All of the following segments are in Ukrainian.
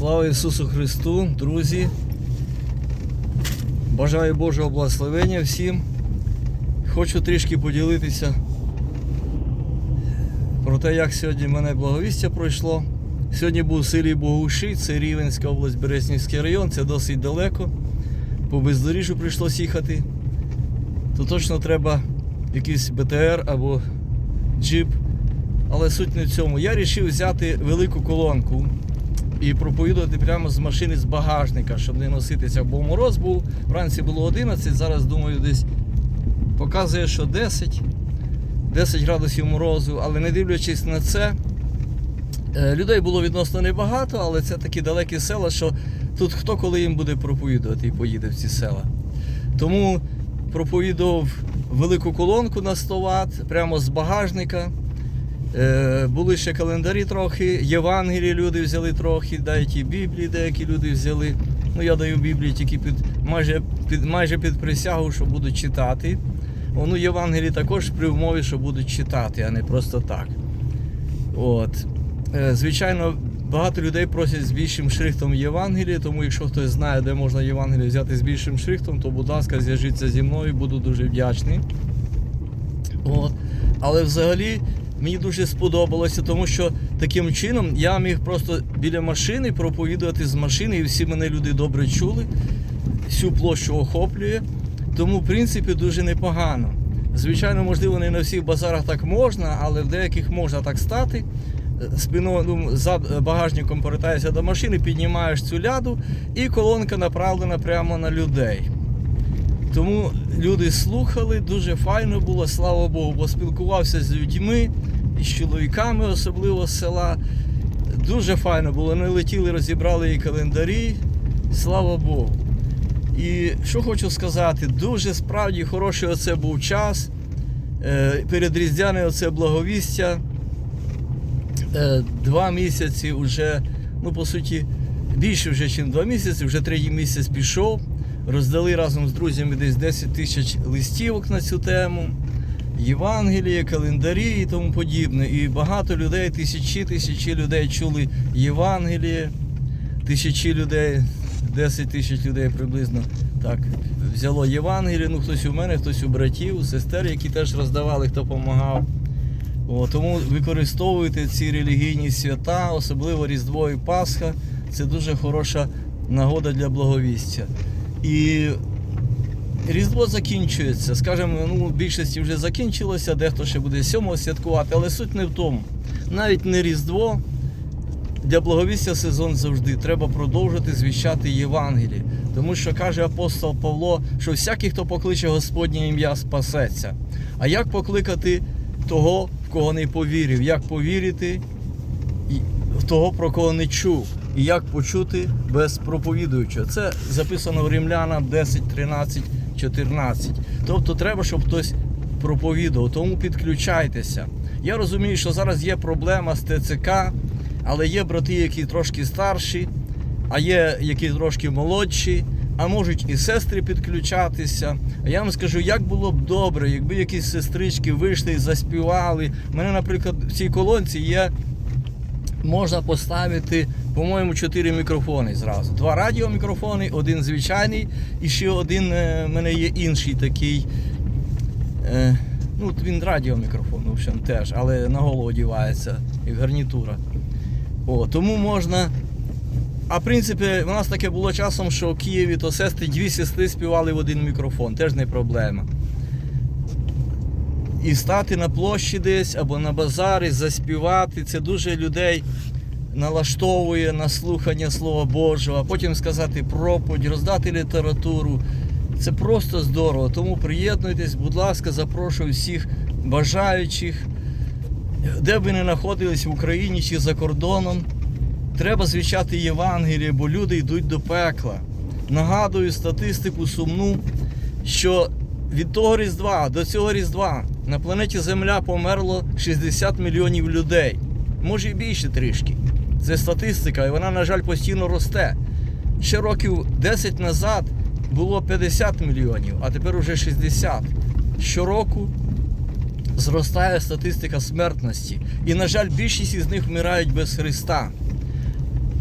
Слава Ісусу Христу, друзі! Бажаю Божого благословення всім. Хочу трішки поділитися про те, як сьогодні мене благовістя пройшло. Сьогодні був в селі Богуші, це Рівенська область, Березнівський район, це досить далеко. По бездоріжжю прийшлося їхати. То точно треба якийсь БТР або джип. Але суть не в цьому. Я вирішив взяти велику колонку і проповідувати прямо з машини з багажника, щоб не носитися, бо мороз був. Вранці було 11, зараз думаю, десь показує, що 10, 10 градусів морозу, але не дивлячись на це, е, людей було відносно небагато, але це такі далекі села, що тут хто коли їм буде проповідувати і поїде в ці села. Тому проповідував велику колонку на 100 Вт, прямо з багажника. Е, були ще календарі трохи, Євангелії люди взяли трохи, деякі Біблії деякі люди взяли. Ну, я даю Біблії тільки під майже під, майже під присягу, що будуть читати. Ну, Євангелії також при умові, що будуть читати, а не просто так. От. Е, звичайно, багато людей просять з більшим шрифтом Євангелії, тому якщо хтось знає, де можна Євангеліє взяти з більшим шрифтом, то, будь ласка, зв'яжіться зі мною, буду дуже вдячний. От. Але взагалі мені дуже сподобалося, тому що таким чином я міг просто біля машини проповідувати з машини, і всі мене люди добре чули, всю площу охоплює. Тому, в принципі, дуже непогано. Звичайно, можливо, не на всіх базарах так можна, але в деяких можна так стати. Спиною ну, за багажником повертаєшся до машини, піднімаєш цю ляду, і колонка направлена прямо на людей. Тому люди слухали, дуже файно було, слава Богу, поспілкувався з людьми, і з чоловіками, особливо з села. Дуже файно було. Вони летіли, розібрали і календарі. Слава Богу. І що хочу сказати, дуже справді хороший оце був час. Е, Перед Різдвяним оце благовістя. Е, Два місяці вже, ну по суті, більше вже, ніж два місяці, вже третій місяць пішов. Роздали разом з друзями десь 10 тисяч листівок на цю тему, Євангеліє, календарі і тому подібне. І багато людей, тисячі тисячі людей чули Євангеліє, тисячі людей, 10 тисяч людей приблизно так взяло Євангеліє. Ну, хтось у мене, хтось у братів, у сестер, які теж роздавали, хто допомагав. Тому використовуйте ці релігійні свята, особливо Різдво і Пасха. Це дуже хороша нагода для благовістя. І Різдво закінчується. Скажімо, ну, в більшості вже закінчилося, дехто ще буде сьомого святкувати, але суть не в тому. Навіть не Різдво. Для благовістя сезон завжди треба продовжити звіщати Євангеліє. Тому що каже апостол Павло, що всякий, хто покличе Господнє ім'я, спасеться. А як покликати того, в кого не повірив? Як повірити в того, про кого не чув? І як почути без проповідуючого? Це записано в Римлянам 10, 13, 14. Тобто треба, щоб хтось проповідував. Тому підключайтеся. Я розумію, що зараз є проблема з ТЦК, але є брати, які трошки старші, а є які трошки молодші, а можуть і сестри підключатися. А я вам скажу, як було б добре, якби якісь сестрички вийшли і заспівали. У мене, наприклад, в цій колонці є. Можна поставити, по-моєму, чотири мікрофони зразу. Два радіомікрофони, один звичайний, і ще один е, в мене є інший такий. Е, ну, він радіомікрофон, в общем, теж, але на голову одівається, як гарнітура. О, тому можна. А в принципі, у нас таке було часом, що в Києві то сестри, дві сестри співали в один мікрофон, теж не проблема. І стати на площі десь або на базарі, заспівати. Це дуже людей налаштовує на слухання Слова Божого, а потім сказати проповідь, роздати літературу. Це просто здорово. Тому приєднуйтесь, будь ласка, запрошую всіх бажаючих, де б ви не знаходились в Україні чи за кордоном. Треба звіщати Євангеліє, бо люди йдуть до пекла. Нагадую статистику сумну, що від того Різдва до цього Різдва на планеті Земля померло 60 мільйонів людей. Може і більше трішки. Це статистика, і вона, на жаль, постійно росте. Ще років 10 назад було 50 мільйонів, а тепер уже 60. Щороку зростає статистика смертності. І, на жаль, більшість із них вмирають без Христа.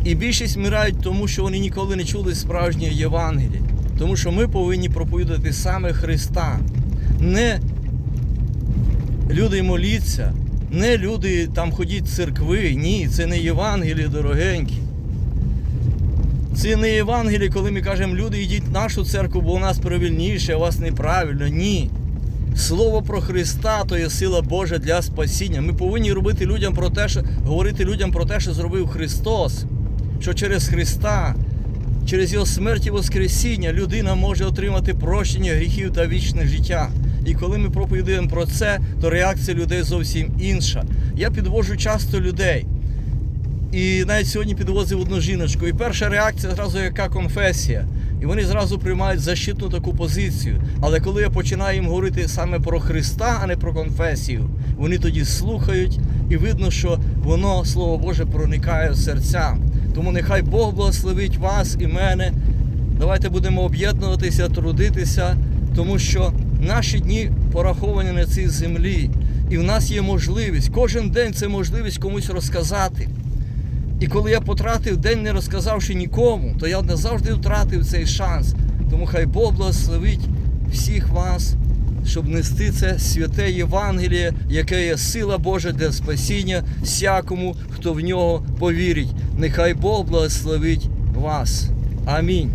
І більшість вмирають тому, що вони ніколи не чули справжньої Євангелії. Тому що ми повинні проповідати саме Христа. Не люди моліться, не люди там ходіть в церкви. Ні, це не Євангеліє, дорогенькі. Це не Євангеліє, коли ми кажемо, люди, йдіть в нашу церкву, бо у нас правильніше, а у вас неправильно. Ні. Слово про Христа то є сила Божа для спасіння. Ми повинні робити людям про те, що говорити людям про те, що зробив Христос. Що через Христа, через Його смерть і Воскресіння людина може отримати прощення гріхів та вічне життя. І коли ми проповідуємо про це, то реакція людей зовсім інша. Я підвожу часто людей. І навіть сьогодні підвозив одну жіночку. І перша реакція зразу яка конфесія. І вони зразу приймають защитну таку позицію. Але коли я починаю їм говорити саме про Христа, а не про конфесію, вони тоді слухають, і видно, що воно, Слово Боже, проникає в серця. Тому нехай Бог благословить вас і мене. Давайте будемо об'єднуватися, трудитися, тому що наші дні пораховані на цій землі. І в нас є можливість. Кожен день це можливість комусь розказати. І коли я потратив день, не розказавши нікому, то я назавжди втратив цей шанс. Тому хай Бог благословить всіх вас, щоб нести це святе Євангеліє, яке є сила Божа для спасіння всякому, хто в нього повірить. Нехай Бог благословить вас. Амінь.